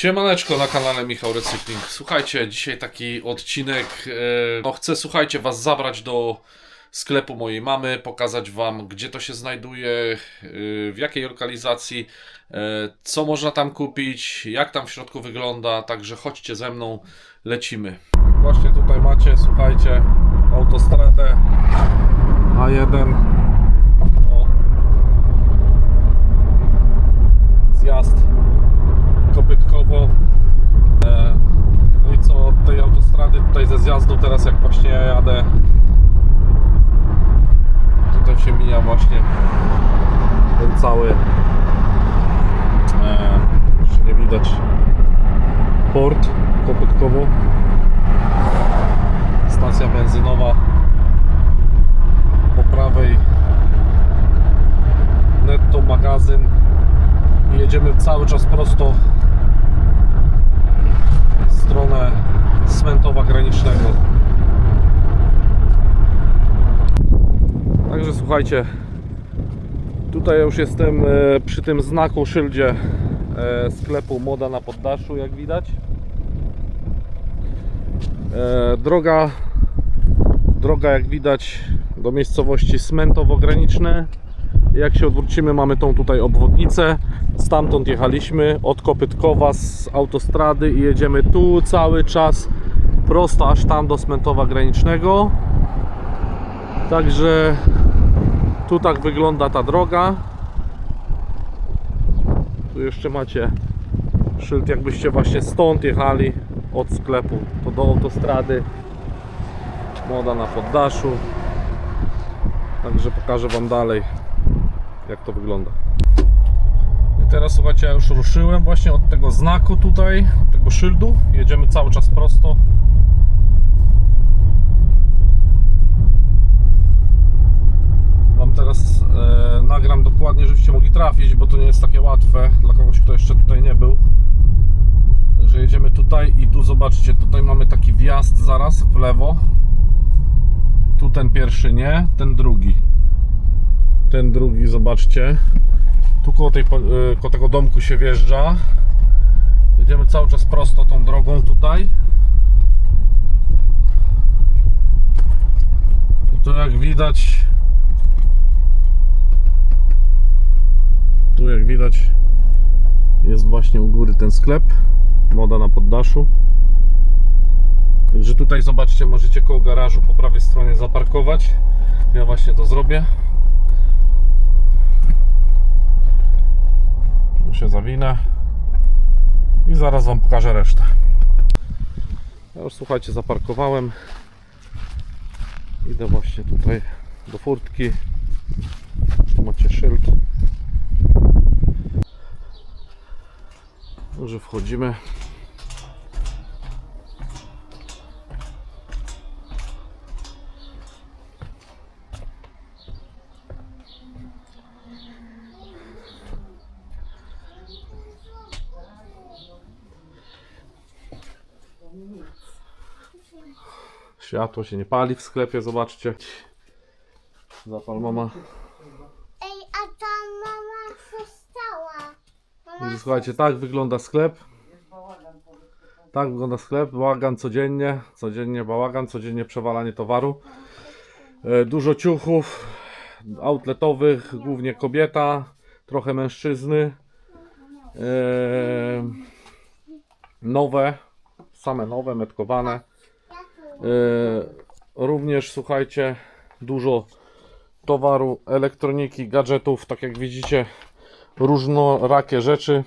Siemaneczko na kanale Michał Recykling. Słuchajcie, dzisiaj taki odcinek. e, No chcę, słuchajcie, was zabrać do sklepu mojej mamy, pokazać wam, gdzie to się znajduje, e, w jakiej lokalizacji, e, co można tam kupić, jak tam w środku wygląda. Także chodźcie ze mną, lecimy. Właśnie tutaj macie, słuchajcie, autostradę A1. O. Zjazd kopytkowo. E, No i co od tej autostrady? Tutaj ze zjazdu teraz jak właśnie ja jadę tutaj się mija właśnie ten cały e, nie widać port kopytkowo. Stacja benzynowa po prawej. Netto magazyn. Jedziemy cały czas prosto w stronę Cmentowa Granicznego. Także słuchajcie, tutaj już jestem e, przy tym znaku, szyldzie e, sklepu Moda na poddaszu, jak widać. E, Droga, droga jak widać do miejscowości Smentowo-Graniczne. Jak się odwrócimy, mamy tą tutaj obwodnicę. Stamtąd jechaliśmy od Kopytkowa z autostrady i jedziemy tu cały czas prosto aż tam do Smentowa Granicznego. Także tu tak wygląda ta droga. Tu jeszcze macie szyld, jakbyście właśnie stąd jechali od sklepu, to do autostrady. Moda na poddaszu. Także pokażę Wam dalej, jak to wygląda. I teraz słuchajcie, ja już ruszyłem właśnie od tego znaku tutaj, od tego szyldu. Jedziemy cały czas prosto. Teraz e, nagram dokładnie, żebyście mogli trafić, bo to nie jest takie łatwe dla kogoś, kto jeszcze tutaj nie był. Także jedziemy tutaj i tu zobaczcie, tutaj mamy taki wjazd zaraz w lewo. Tu ten pierwszy nie, ten drugi. Ten drugi, zobaczcie. Tu koło, tej, y, koło tego domku się wjeżdża. Jedziemy cały czas prosto tą drogą tutaj. I tu jak widać jak widać jest właśnie u góry ten sklep Moda na poddaszu Także tutaj zobaczcie, możecie koło garażu po prawej stronie zaparkować Ja właśnie to zrobię Tu się zawinę i zaraz Wam pokażę resztę. Ja już słuchajcie, zaparkowałem. Idę właśnie tutaj do furtki. Tu macie szyld. Może wchodzimy. Światło się nie pali w sklepie, zobaczcie. Zapal mama. Ej, a ta mama została. Mama Słuchajcie, tak wygląda sklep. Tak wygląda sklep. Bałagan codziennie, codziennie bałagan, codziennie przewalanie towaru. E, Dużo ciuchów outletowych, głównie kobieta, trochę mężczyzny. E, Nowe, same nowe, metkowane. E, Również słuchajcie, dużo towaru, elektroniki, gadżetów, tak jak widzicie, różnorakie rzeczy.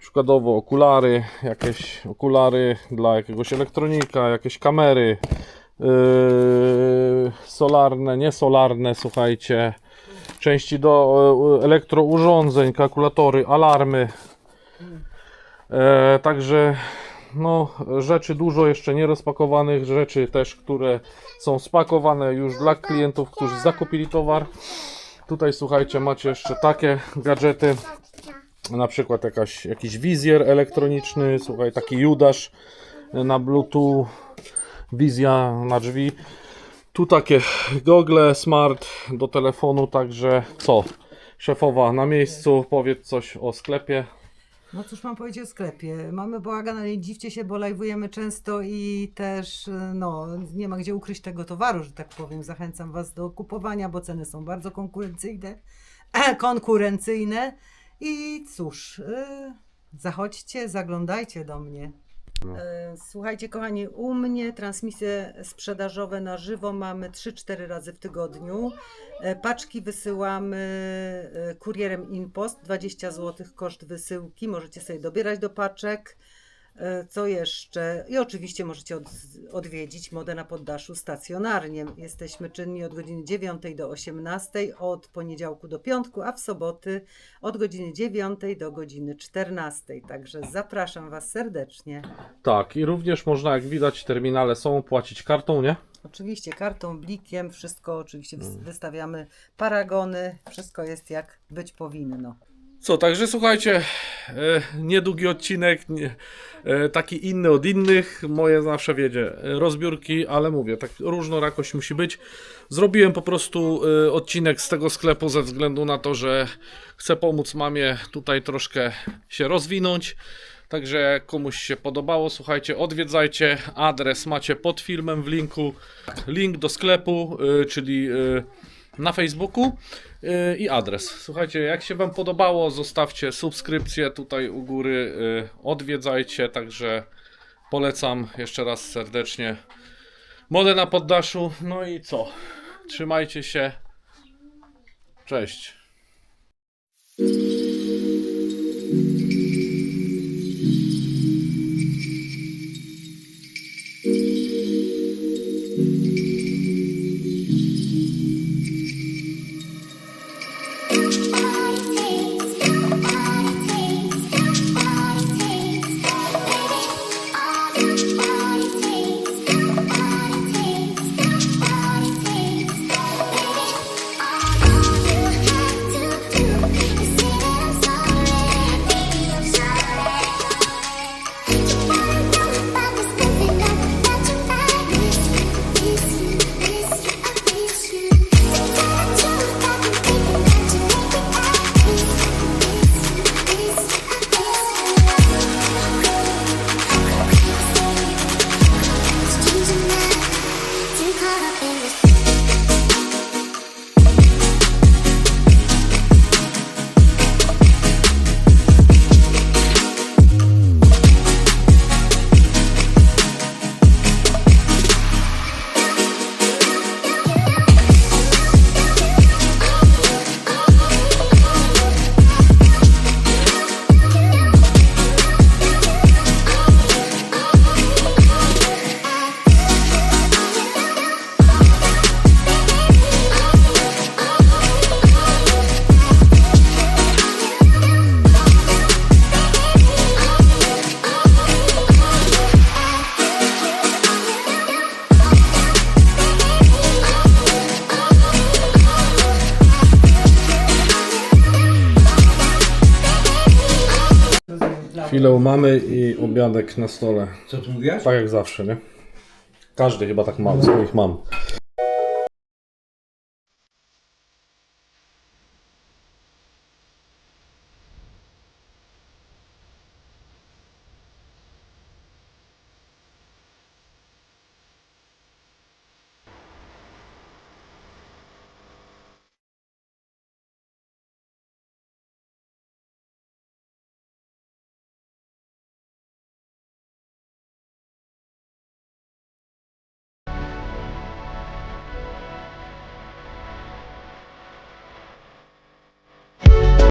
Przykładowo okulary, jakieś okulary dla jakiegoś elektronika, jakieś kamery yy, solarne, niesolarne, słuchajcie, części do e, elektrourządzeń, kalkulatory, alarmy. E, także no, rzeczy dużo jeszcze nie rozpakowanych, rzeczy też, które są spakowane już dla klientów, którzy zakupili towar. Tutaj słuchajcie, macie jeszcze takie gadżety, na przykład jakaś, jakiś wizjer elektroniczny, słuchaj, taki Judasz na Bluetooth, wizja na drzwi. Tu takie gogle smart do telefonu, także co? Szefowa na miejscu, powiedz coś o sklepie. No cóż mam powiedzieć o sklepie. Mamy bałagan, ale nie dziwcie się, bo live'ujemy często i też y, no, nie ma gdzie ukryć tego towaru, że tak powiem. Zachęcam Was do kupowania, bo ceny są bardzo konkurencyjne. konkurencyjne. I cóż, y, zachodźcie, zaglądajcie do mnie. No. E, Słuchajcie, kochani, u mnie transmisje sprzedażowe na żywo mamy 3-4 razy w tygodniu. E, Paczki wysyłamy e, kurierem InPost, 20 zł koszt wysyłki. Możecie sobie dobierać do paczek. E, Co jeszcze? I oczywiście możecie od, odwiedzić Modę na Poddaszu stacjonarnie. Jesteśmy czynni od godziny 9 do 18, od poniedziałku do piątku, a w soboty od godziny 9 do godziny 14. Także zapraszam Was serdecznie. Tak, i również można, jak widać, terminale są, płacić kartą, nie? Oczywiście kartą, blikiem, wszystko oczywiście wys- wystawiamy, paragony, wszystko jest jak być powinno. Co, także słuchajcie, e, niedługi odcinek, e, taki inny od innych, moje zawsze wiedzie e, rozbiórki, ale mówię, tak różnorakość musi być. Zrobiłem po prostu odcinek z tego sklepu ze względu na to, że chcę pomóc mamie tutaj troszkę się rozwinąć. Także komuś się podobało, słuchajcie, odwiedzajcie. Adres macie pod filmem w linku. Link do sklepu, czyli na Facebooku y, i adres. Słuchajcie, jak się Wam podobało, zostawcie subskrypcję tutaj u góry. y, Odwiedzajcie, także polecam jeszcze raz serdecznie. Modę na poddaszu. No i co? Trzymajcie się. Cześć. Chwilę mamy i obiadek na stole. Co tu mówiłaś? Tak jak zawsze, nie? Każdy chyba tak ma, swoich mam.